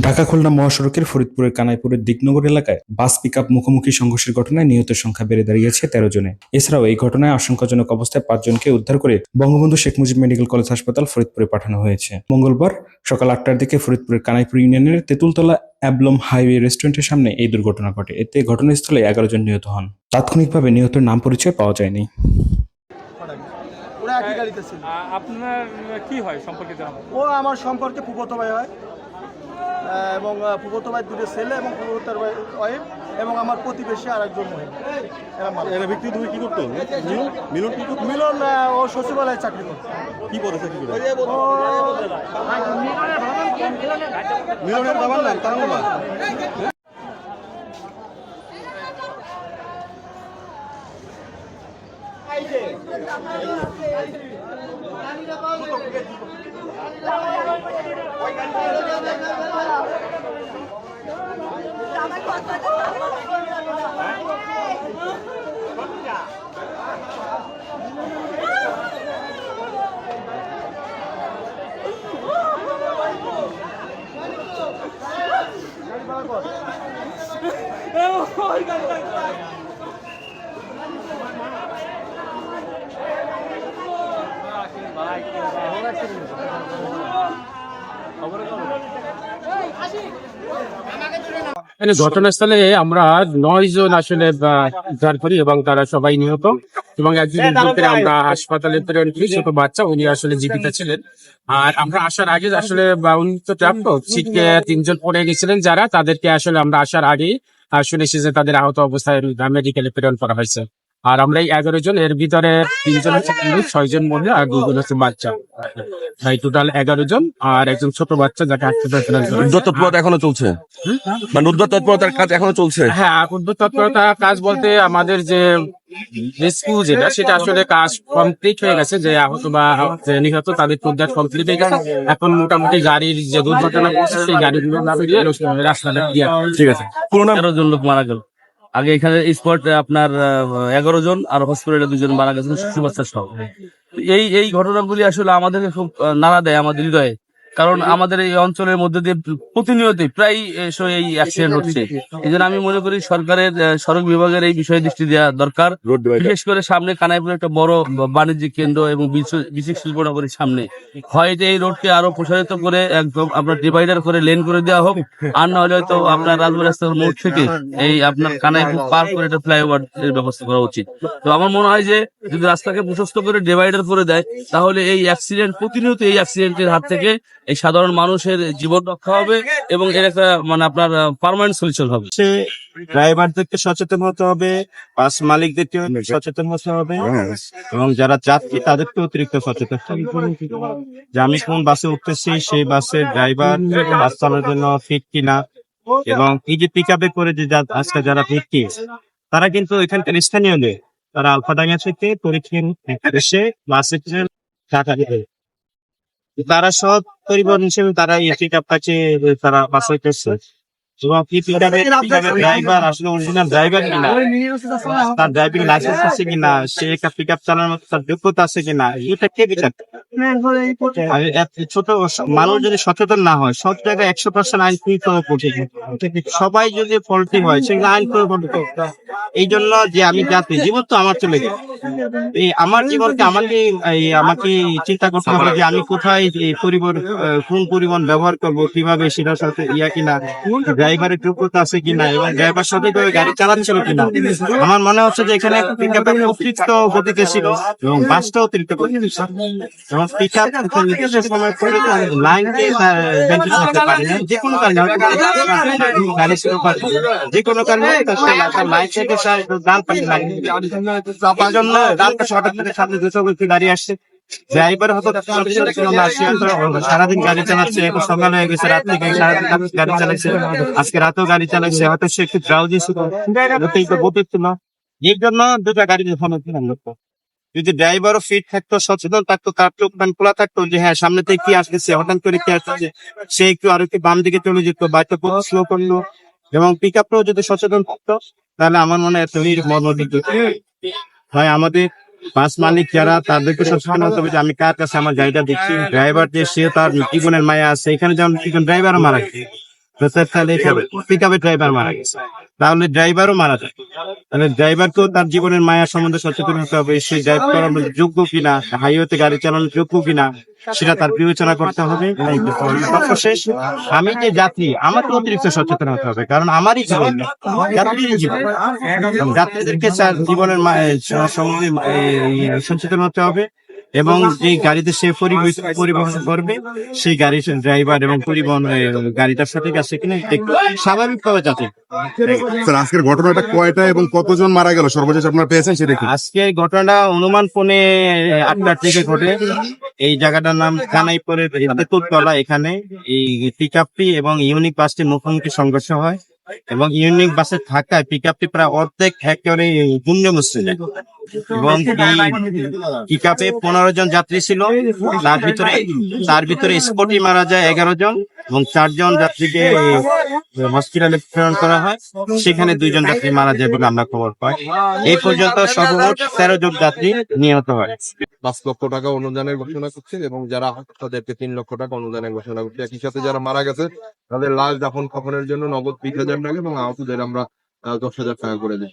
ঢাকা খুলনা মহাসড়কের ফরিদপুরের কানাইপুরের দিকনগর এলাকায় বাস পিক আপ মুখোমুখি সংঘর্ষের ঘটনায় নিহতের সংখ্যা বেড়ে দাঁড়িয়েছে তেরো জনে। এছাড়াও এই ঘটনায় আশঙ্কাজনক অবস্থায় পাঁচজনকে উদ্ধার করে বঙ্গবন্ধু শেখ মুজিব মেডিকেল কলেজ হাসপাতাল ফরিদপুরে পাঠানো হয়েছে। মঙ্গলবার সকাল আটটার দিকে ফরিদপুরের কানাইপুর ইউনিয়নের তেঁতুলতলা অ্যাবলম হাইওয়ে রেস্টুরেন্টের সামনে এই দুর্ঘটনা ঘটে। এতে ঘটনাস্থলে এগারো জন নিহত হন। তাৎক্ষণিকভাবে নিহতের নাম পরিচয় পাওয়া যায়নি। ওরা একই গাড়িতে ছিল। আ- আপনার কি হয় সম্পর্কে জানাব ও আমার সম্পর্কে ফুফতো ভাই হয়। এবং ফুফতো ভাই দুটো ছেলে এবং ফুফতোর ভাই ওয়াইফ এবং আমার প্রতিবেশী আরেকজন মহিলা। এরা। ব্যক্তি তুমি কি করতো? মিলন? মিলন কি করতো? মিলন ও সচিবালয়ে চাকরি করতো। কি পদে চাকরি করে? মিলনের বাবার নাম তার নাম এখানে ঘটনাস্থলে আমরা নয় জন আসলে উদ্ধার করি এবং তারা সবাই নিহত। এবং একজন উদ্ধারকে আমরা হাসপাতালে প্রেরণ করি ছোট বাচ্চা উনি আসলে জীবিত ছিলেন। আর আমরা আসার আগে আসলে উনি তো প্রাপ্ত সিটকে তিনজন পড়ে গেছিলেন যারা তাদেরকে আসলে আমরা আসার আগে শুনেছি যে তাদের আহত অবস্থায় মেডিকেলে প্রেরণ করা হয়েছে। আর আমরা এই এগারো জন এর ভিতরে তিনজন হচ্ছে পুরুষ ছয়জন মহিলা আর দুজন হচ্ছে বাচ্চা। তাই টোটাল এগারো জন আর একজন ছোট বাচ্চা যাকে হাসপাতালে। উদ্ধার তৎপরতা এখনও চলছে? মানে উদ্ধার তৎপরতার কাজ এখনও চলছে? হ্যাঁ উদ্যোগ তৎপরতা কাজ বলতে আমাদের যে রেস্কিউ যেটা সেটা আসলে কাজ কমপ্লিট হয়ে গেছে যে আহত বা নিহত তাদের উদ্ধার কমপ্লিট হয়ে গেছে। এখন মোটামুটি গাড়ির যে দুর্ঘটনা ঘটেছে সেই গাড়িগুলো রাস্তাটা ঠিক আছে। পুরো নাম? জন লোক মারা গেল। আগে এখানে স্পট আপনার এগারো জন আর হসপিটালে দুজন মারা গেছেন। শিশু এই এই ঘটনাগুলি আসলে আমাদেরকে খুব নাড়া দেয়, আমাদের হৃদয়ে। কারণ আমাদের এই অঞ্চলের মধ্যে দিয়ে প্রতিনিয়তই প্রায় এই অ্যাক্সিডেন্ট হচ্ছে। এই জন্য আমি মনে করি সরকারের সড়ক বিভাগের এই বিষয়ে দৃষ্টি দেওয়া দরকার। বিশেষ করে সামনে কানাইপুর একটা বড় বাণিজ্যিক কেন্দ্র এবং বিশেষ শিল্পনগরীর সামনে। হয়তো এই রোডকে আরও প্রসারিত করে একদম আপনার ডিভাইডার করে লেন করে দেওয়া হোক আর না হলে হয়তো আপনার রাজবাড়ি রাস্তার মোড় থেকে এই আপনার কানাইপুর পার করে একটা ফ্লাইওভার এর ব্যবস্থা করা উচিত। তো আমার মনে হয় যে যদি রাস্তাকে প্রশস্ত করে ডিভাইডার করে দেয় তাহলে এই অ্যাক্সিডেন্ট প্রতিনিয়ত এই অ্যাক্সিডেন্টের হাত থেকে এই সাধারণ মানুষের জীবন রক্ষা হবে এবং এর একটা মানে আপনার পারমানেন্ট সলিউশন হবে। হচ্ছে ড্রাইভারদেরকে সচেতন হতে হবে বাস মালিকদেরকে সচেতন হতে হবে এবং যারা যাত্রী তাদেরকে অতিরিক্ত সচেতন যে আমি কোন বাসে উঠতেছি সেই বাসের ড্রাইভার বাস চালানোর জন্য ফিট কিনা এবং এই যে পিক আপে করে যে আজকে যারা ভর্তি তারা কিন্তু এখানকার স্থানীয় নেই তারা আলফাডাঙ্গা থেকে পরীক্ষা এসে বাসে তারা সব পরিবহন হিসেবে তারা এসি কাপ কাছে তারা বাসায় করছে। ড্রাইভার আসলে অরিজিনাল ড্রাইভার কিনা? তার ড্রাইভিং লাইসেন্স আছে কিনা? সে একটা পিক আপ চালানোর তার যোগ্যতা আছে কিনা? এটা কে বিচার করবে? আর এত ছোট মানুষ যদি সচেতন না হয় সব জায়গায় একশো পার্সেন্ট আইন প্রয়োগ করা কঠিন সবাই যদি ফল্টি হয় সেগুলো আইন প্রয়োগ এই জন্য যে আমি যাত্রী জীবন তো আমার চলে গেছে। এই আমার জীবনকে আমাকে এই আমাকে চিন্তা করতে হবে যে আমি কোথায় পরিবহন কোন পরিবহন ব্যবহার করব কীভাবে সেটার সাথে ইয়া কিনা ড্রাইভারের যোগ্যতা আছে কিনা এবং ড্রাইভার সঠিকভাবে গাড়ি চালাচ্ছিল কিনা? আমার মনে হচ্ছে যে এখানে অতিরিক্ত গতিতে ছিল এবং বাসটা অতিরিক্ত গতিতে কারণে যে কোনো কারণে তার জন্য ডান পাশে হঠাৎ করে সামনে ব্যক্তি দাঁড়িয়ে আসছে। ড্রাইভার হয়তো সারাদিন গাড়ি চালাচ্ছে এখন সকাল হয়ে গেছে রাত থেকে গাড়ি চালাচ্ছে আজকে রাতেও গাড়ি চালাচ্ছে হয়তো সে একটু ড্রাউজি ছিল এর জন্য দুটা গাড়ি যখন করতো যদি ড্রাইভারও ফিট থাকতো সচেতন থাকতো তার চোখ কান খোলা থাকতো যে হ্যাঁ সামনে থেকে কি আসতেছে হঠাৎ করে কি আসতেছে সে একটু আর একটু বাম দিকে চলে যেত বা একটু স্লো করল এবং পিক আপটাও যদি সচেতন থাকতো তাহলে আমার মনে হয় এতই মনোদিক হয় আমাদের বাস মালিক যারা তাদেরকে সচেতন হতে হবে যে আমি কার কাছে আমার গাড়িটা দেখছি ড্রাইভার যে, সে তার জীবনের মায়া আছে। এখানে যেমন ড্রাইভারও মারা গেছে। পিক আপের ড্রাইভার মারা গেছে। তাহলে ড্রাইভারও মারা যায়। তাহলে ড্রাইভারকেও তার জীবনের মায়া সম্বন্ধে সচেতন হতে হবে সে ড্রাইভ করানোর যোগ্য কিনা হাইওয়েতে গাড়ি চালানোর যোগ্য কিনা সেটা তার বিবেচনা করতে হবে। সর্বশেষ আমি যে যাত্রী আমাকে অতিরিক্ত সচেতন হতে হবে কারণ আমারই জীবন যাত্রীর জীবন। যাত্রীদেরকে জীবনের সময় সচেতন হতে হবে। এবং যে গাড়িতে সে পরিবহ- পরিবহন করবে সেই গাড়ির ড্রাইভার এবং পরিবহন গাড়িটার সঠিক আছে কিনা স্বাভাবিকভাবে যাতে স্যার আজকের ঘটনাটা কয়টা এবং কতজন মারা গেল? সর্বশেষ আপনারা পেয়েছেন সেটা কি আজকে ঘটনাটা অনুমান পনে আটটার থেকে ঘটে। এই জায়গাটার নাম কানাইপুরের তেতুলতলা এখানে এই পিক আপটি এবং ইউনিক বাসটির মুখোমুখি সংঘর্ষ হয়। এবং ইউনিক বাসে থাকায় পিক আপটি প্রায় অর্ধেক একেবারে মুসতে যায় এবং পিক আপে পনেরো জন যাত্রী ছিল। তার ভিতরে তার ভিতরে স্পটি মারা যায় এগারো জন এবং চারজন যাত্রীকে হসপিটালে প্রেরণ করা হয়। সেখানে দুইজন যাত্রী মারা যায় বলে আমরা খবর পাই। এই পর্যন্ত সর্বমোট তেরো জন যাত্রী নিহত হয়। পাঁচ লক্ষ টাকা অনুদানের ঘোষণা করছে এবং যারা তাদেরকে তিন লক্ষ টাকা অনুদানের ঘোষণা করছে, একই সাথে যারা মারা গেছে, তাদের লাশ দাফন কাফনের জন্য নগদ বিশ হাজার টাকা এবং আহতদের আমরা দশ হাজার টাকা করে দিই